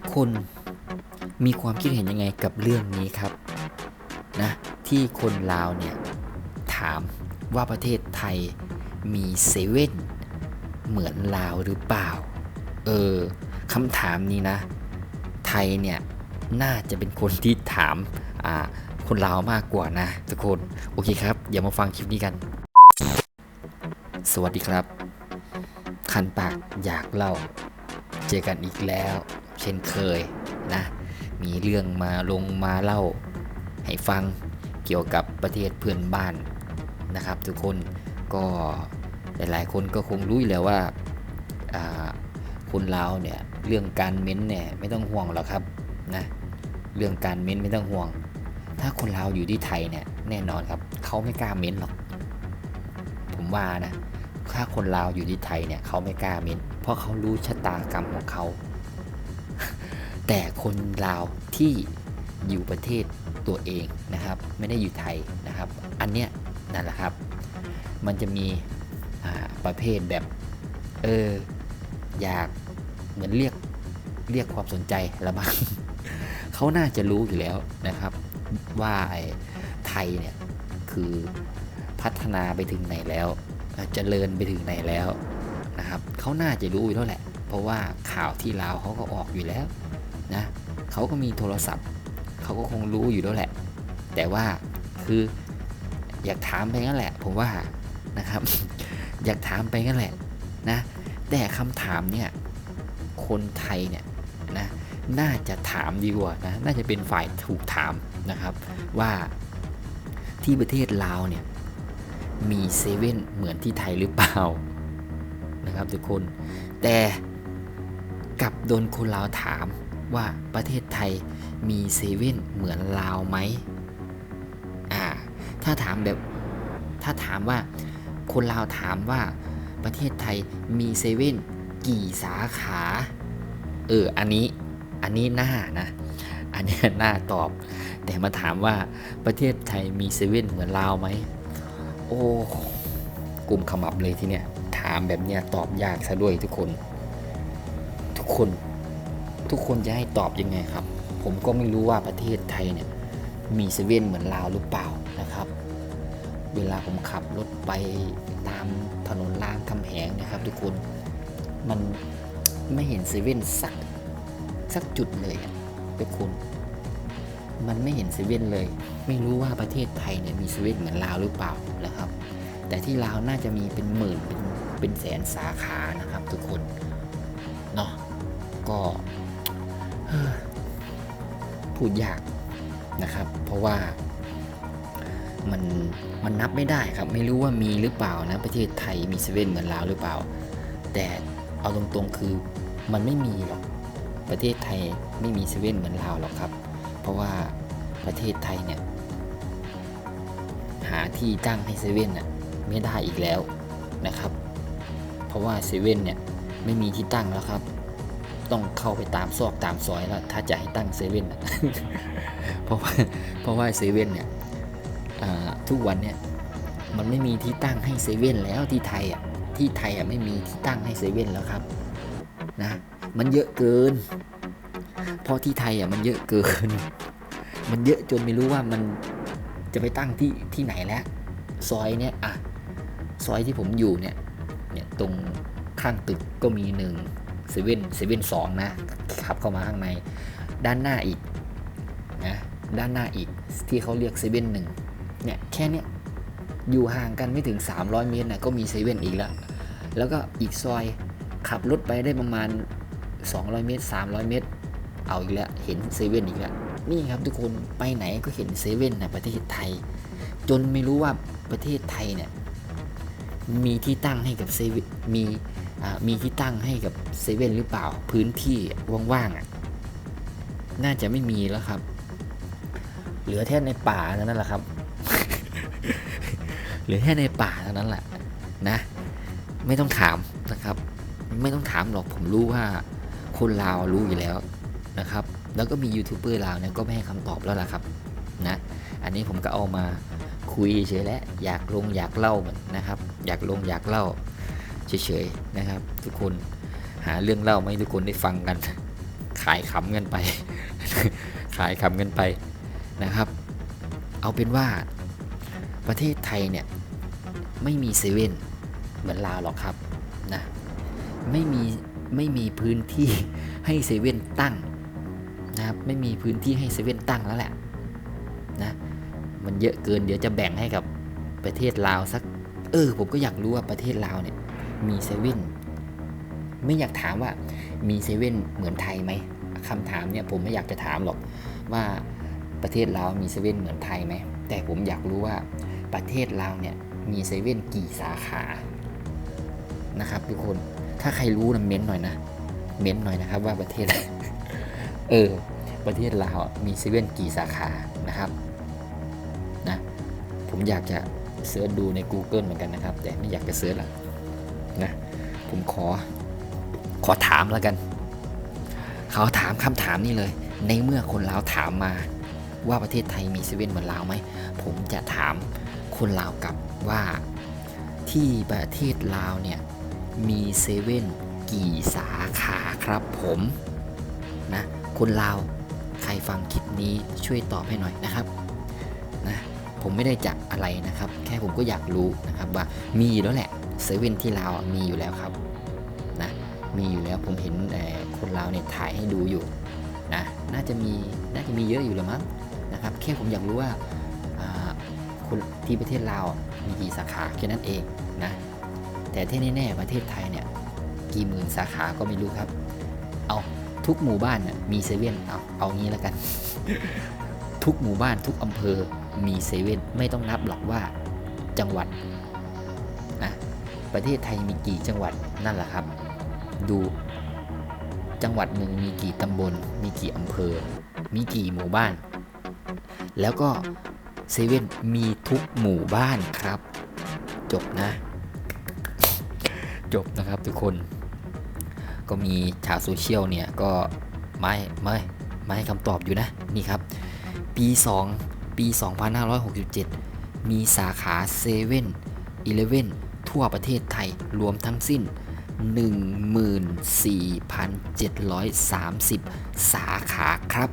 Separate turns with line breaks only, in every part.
ทุกคนมีความคิดเห็นยังไงกับเรื่องนี้ครับนะที่คนลาวเนี่ยถามว่าประเทศไทยมีเซเว่นเหมือนลาวหรือเปล่า เออคำถามนี้นะ ไทยเนี่ยน่าจะเป็นคนที่ถามอ่าคนลาวมากกว่านะทุกคน โอเคครับ อย่ามาฟังคลิปนี้กัน สวัสดีครับ คันปากอยากเล่า เจอกันอีกแล้ว เช่นเคยนะ มีเรื่องมาลงมาเล่าให้ฟังเกี่ยวกับประเทศเพื่อนบ้านนะครับ ทุกคนก็หลายๆคนก็คงรู้อยู่แล้วว่าอ่าคนลาวเนี่ยเรื่องการเม้นเนี่ยไม่ต้องห่วงหรอกครับนะเรื่องการเม้นไม่ต้องห่วง ถ้าคนลาวอยู่ที่ไทยเนี่ยแน่นอนครับเขาไม่กล้าเม้นหรอก ผมว่านะถ้าคนลาวอยู่ที่ไทยเนี่ยเขาไม่กล้าเม้นเพราะเขารู้ชะตากรรมของเขา แต่คนลาวที่อยู่ประเทศตัวเองนะครับ ไม่ได้อยู่ไทยนะครับ อันเนี้ยนั่นแหละครับ มันจะมีประเภทแบบเอออยากเหมือนเรียกเรียกความสนใจละบ้างเขาน่าจะรู้อยู่แล้วนะครับ ว่าไอ้ไทยเนี่ยคือพัฒนาไปถึงไหนแล้วเอ่อเจริญไปถึงไหนแล้วนะครับเขาน่าจะรู้อยู่แล้วแหละ เพราะว่าข่าวที่ลาวเขาก็ออกอยู่แล้ว นะเขาก็มีโทรศัพท์ เขาก็คงรู้อยู่แล้วแหละ แต่ว่าคืออยากถามไปงั้นแหละ ผมว่านะครับ อยากถามไปงั้นแหละนะแต่คำถามเนี่ยคนไทยเนี่ยนะน่าจะถามดีกว่านะน่าจะเป็นฝ่ายถูกถามนะครับว่าที่ประเทศลาวเนี่ยมีเซเว่นเหมือนที่ไทยหรือเปล่านะครับทุกคนแต่กลับโดนคนลาวถาม ว่าประเทศไทยมีเซเว่นเหมือนลาวไหมอ่า ถ้าถามแบบ ถ้าถามว่าคนลาวถามว่าประเทศไทยมีเซเว่นกี่สาขา เออ อันนี้ อันนี้น่านะ อันนี้ยน่าตอบ แต่มาถามว่าประเทศไทยมีเซเว่นเหมือนลาวไหม โอ้กลุ่มขมับเลยทีเนี้ย ถามแบบเนี้ยตอบยากซะด้วยทุกคน ทุกคน ทุกคนจะให้ตอบยังไงครับ ผมก็ไม่รู้ว่าประเทศไทยเนี่ยมีเซเว่นเหมือนลาวหรือเปล่านะครับ เวลาผมขับรถไปตามถนนรามคำแหงนะครับ ทุกคนมันไม่เห็นเซเว่นสักสักจุดเลยอะทุกคนมันไม่เห็นเซเว่นเลย ไม่รู้ว่าประเทศไทยเนี่ยมีเซเว่นเหมือนลาวหรือเปล่านะครับ แต่ที่ลาวน่าจะมีเป็นหมื่นเป็นเป็นแสนสาขานะครับ ทุกคนเนาะก็ พูดยากนะครับ เพราะว่ามันมันนับไม่ได้ครับ ไม่รู้ว่ามีหรือเปล่านะประเทศไทยมีเซเว่นเหมือนลาวหรือเปล่า แต่เอาตรงๆคือมันไม่มีหรอกประเทศไทยไม่มีเซเว่นเหมือนลาวหรอกครับ เพราะว่าประเทศไทยเนี่ยหาที่ตั้งให้เซเว่นน่ะไม่ได้อีกแล้วนะครับ เพราะว่าเซเว่นเนี่ยไม่มีที่ตั้งแล้วครับ ต้องเข้าไปตามซอกตามซอยแล้วถ้าจะให้ตั้งเซเว่นเพราะว่าเพราะว่าเซเว่นเนี่ยทุกวันเนี่ยมันไม่มีที่ตั้งให้เซเว่นแล้วที่ไทยอะที่ไทยอะไม่มีที่ตั้งให้เซเว่นแล้วครับนะมันเยอะเกินเพราะที่ไทยอะมันเยอะเกิน มันเยอะจนไม่รู้ว่ามันจะไปตั้งที่ที่ไหนแล้วซอยเนี่ยอะซอยที่ผมอยู่เนี่ยเนี่ยตรงข้างตึกก็มีหนึ่ง เซเว่นเซเว่นสองนะขับเข้ามาข้างในด้านหน้าอีกนะด้านหน้าอีกที่เขาเรียกเซเว่นหนึ่งเนี่ยแค่เนี้ยอยู่ห่างกันไม่ถึง 300 เมตรนะก็มีเซเว่นอีกแล้ว แล้วก็อีกซอยขับรถไปได้ประมาณ 200 เมตร 300 เมตร เอาอีกแล้วเห็นเซเว่นอีกแล้วนี่ครับทุกคนไปไหนก็เห็นเซเว่นในประเทศไทย จนไม่รู้ว่าประเทศไทยเนี่ยมีที่ตั้งให้กับเซเว่นมี มีที่ตั้งให้กับเซเว่นหรือเปล่าพื้นที่ว่างๆอะน่าจะไม่มีแล้วครับ เหลือแค่ในป่าเท่านั้นแหละครับ เหลือแค่ในป่าเท่านั้นแหละนะ ไม่ต้องถามนะครับ ไม่ต้องถามหรอกผมรู้ว่าคนลาวรู้อยู่แล้วนะครับ แล้วก็มียูทูบเบอร์ลาวเนี่ยก็ไม่ให้คำตอบแล้วล่ะครับนะ อันนี้ผมก็เอามาคุยเฉยๆและอยากลงอยากเล่าเหมือนนะครับ อยากลงอยากเล่า เฉยๆนะครับ ทุกคนหาเรื่องเล่ามาให้ทุกคนได้ฟังกัน ขายขำกันไป ขายขำกันไปนะครับ เอาเป็นว่าประเทศไทยเนี่ยไม่มีเซเว่นเหมือนลาวหรอกครับนะไม่มีไม่มีพื้นที่ให้เซเว่นตั้งนะครับไม่มีพื้นที่ให้เซเว่นตั้งแล้วแหละนะมันเยอะเกินเดี๋ยวจะแบ่งให้กับประเทศลาวสัก เออผมก็อยากรู้ว่าประเทศลาวเนี่ย มีเซเว่นไม่อยากถามว่ามีเซเว่นเหมือนไทยไหมคำถามเนี่ยผมไม่อยากจะถามหรอกว่าประเทศลาวมีเซเว่นเหมือนไทยไหมแต่ผมอยากรู้ว่าประเทศลาวเนี่ยมีเซเว่นกี่สาขานะครับทุกคนถ้าใครรู้นะเม้นหน่อยนะ เม้นหน่อยนะครับว่าประเทศเออประเทศลาวมีเซเว่นกี่สาขานะครับนะผมอยากจะเสิร์ชดูใน Google เหมือนกันนะครับ แต่ไม่อยากจะเสิร์ชละ นะ ผมขอขอถามแล้วกัน เขาถามคำถามนี้เลย ในเมื่อคนลาวถามมาว่าประเทศไทยมีเซเว่นเหมือนลาวไหม ผมจะถามคนลาวกลับว่าที่ประเทศลาวเนี่ย มีเซเว่นกี่สาขาครับผมนะคนลาวใครฟังคลิปนี้ช่วยตอบให้หน่อยนะครับนะผมไม่ได้จับอะไรนะครับ แค่ผมก็อยากรู้นะครับว่ามีแล้วแหละ เซเว่นที่ลาวมีอยู่แล้วครับนะมีอยู่แล้วผมเห็นคนลาวเนี่ยถ่ายให้ดูอยู่นะน่าจะมีน่าจะมีเยอะอยู่แล้วมั้งนะครับแค่ผมอยากรู้ว่าคนที่ประเทศลาวมีกี่สาขาแค่นั้นเองนะแต่ที่แน่ๆประเทศไทยเนี่ยกี่หมื่นสาขาก็ไม่รู้ครับ เอาทุกหมู่บ้านมีเซเว่นเอาเอางี้แล้วกัน ทุกหมู่บ้านทุกอำเภอมีเซเว่นไม่ต้องนับหรอกว่าจังหวัด ประเทศไทยมีกี่จังหวัดนั่นแหละครับ ดูจังหวัดหนึ่งมีกี่ตำบล มีกี่อำเภอ มีกี่หมู่บ้าน แล้วก็เซเว่นมีทุกหมู่บ้านครับ จบนะ จบนะครับทุกคน ก็มีชาวโซเชียลเนี่ยก็ไม่ไม่ไม่ให้คำตอบอยู่นะ นี่ครับ ปี 2 ปี 2567 มีสาขา7 e เ e ่ e อ ทั่วประเทศไทยรวมทั้งสิ้น 14,730 สาขาครับ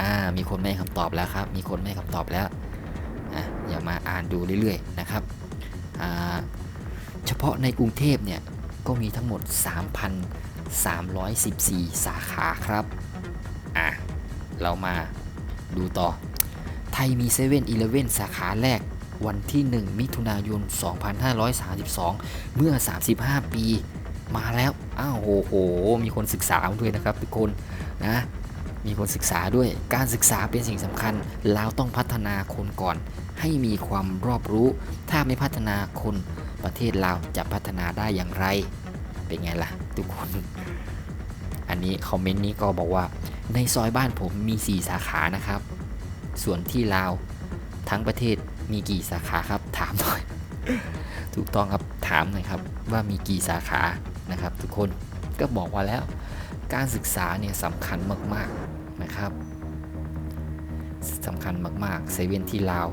อ่ามีคนไม่ให้คำตอบแล้วครับ มีคนไม่ให้คำตอบแล้วอะอย่ามาอ่านดูเรื่อยๆนะครับอ่าเฉพาะในกรุงเทพเนี่ยก็มีทั้งหมด 3,314 สาขาครับอะเรามาดูต่อ ไทยมี7 e เ e ่ e อสาขาแรก วันที่ 1 มิถุนายน 2532 เมื่อ 35 ปี มาแล้ว อ้าวโหโห มีคนศึกษาด้วยนะครับทุกคนนะ มีคนศึกษาด้วย การศึกษาเป็นสิ่งสำคัญเราต้องพัฒนาคนก่อน ให้มีความรอบรู้ ถ้าไม่พัฒนาคนประเทศเราจะพัฒนาได้อย่างไร เป็นไงล่ะ ทุกคน อันนี้คอมเมนต์นี้ก็บอกว่าในซอยบ้านผมมี 4 สาขานะครับ ส่วนที่ลาวทั้งประเทศ มีกี่สาขาครับถามหน่อย ถูกต้องครับถามหน่อยครับว่ามีกี่สาขานะครับ ทุกคนก็บอกว่าแล้ว การศึกษาเนี่ยสำคัญมากๆนะครับสำคัญมากๆเซเว่นที่ลาว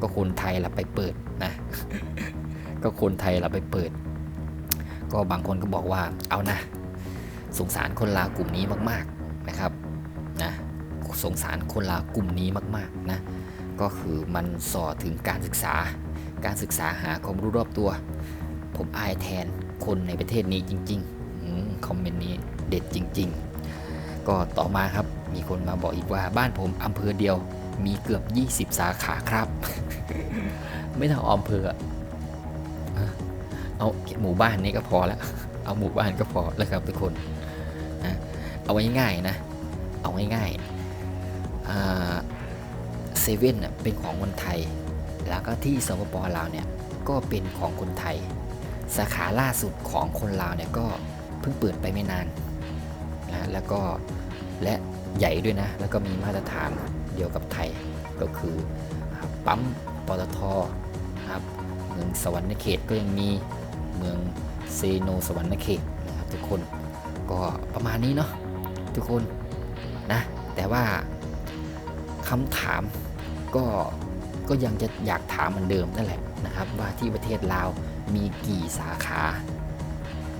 ก็คนไทยละไปเปิดนะ ก็คนไทยเราไปเปิด ก็บางคนก็บอกว่าเอานะ สงสารคนลาวกลุ่มนี้มากๆนะครับนะสงสารคนลาวกลุ่มนี้มากๆนะ ก็คือมันส่อถึงการศึกษา การศึกษาหาความรู้รอบตัว ผมอายแทนคนในประเทศนี้จริงๆคอมเมนต์นี้เด็ดจริง ๆ ก็ต่อมาครับมีคนมาบอกอีกว่าบ้านผมอำเภอเดียวมีเกือบ 20 สาขาครับ ไม่ต้องอำเภอเอาหมู่บ้านนี้ก็พอแล้วเอาหมู่บ้านก็พอแล้วครับทุกคนนะ เอาไว้ง่ายๆนะเอาง่ายๆ เซเว่นเป็นของคนไทย แล้วก็ที่สปปลาวเนี่ยก็เป็นของคนไทย สาขาล่าสุดของคนลาวเนี่ยก็เพิ่งเปิดไปไม่นานนะแล้วก็และใหญ่ด้วยนะ แล้วก็มีมาตรฐานเดียวกับไทยก็คือปั๊มปตทครับเมืองสวรรค์เขตก็ยังมีเมืองเซโนสวรรค์เขตนะครับทุกคนก็ประมาณนี้เนาะทุกคนนะแต่ว่าคำถาม ก็ก็ยังจะอยากถามเหมือนเดิมนั่นแหละนะครับ ว่าที่ประเทศลาวมีกี่สาขา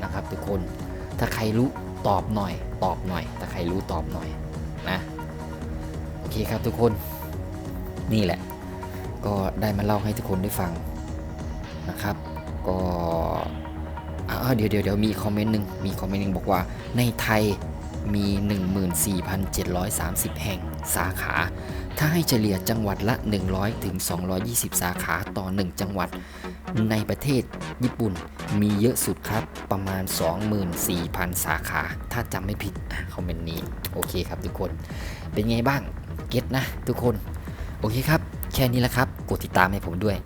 นะครับทุกคนถ้าใครรู้ตอบหน่อย ตอบหน่อย ถ้าใครรู้ตอบหน่อยนะโอเคครับทุกคนนี่แหละ ก็ได้มาเล่าให้ทุกคนได้ฟังนะครับ ก็เดี๋ยวเดี๋ยวเดี๋ยวมีคอมเมนต์หนึ่งมีคอมเมนต์หนึ่งบอกว่าในไทย มี 14,730 แห่งสาขา ถ้าให้เฉลี่ยจังหวัดละ 100ถึง220 สาขาต่อ 1 จังหวัด ในประเทศญี่ปุ่นมีเยอะสุดครับประมาณ 24,000 สาขา ถ้าจำไม่ผิดอะคอมเมนต์นี้ โอเคครับทุกคน เป็นไงบ้าง เก็ตนะทุกคน โอเคครับ แค่นี้แหละครับ กดติดตามให้ผมด้วย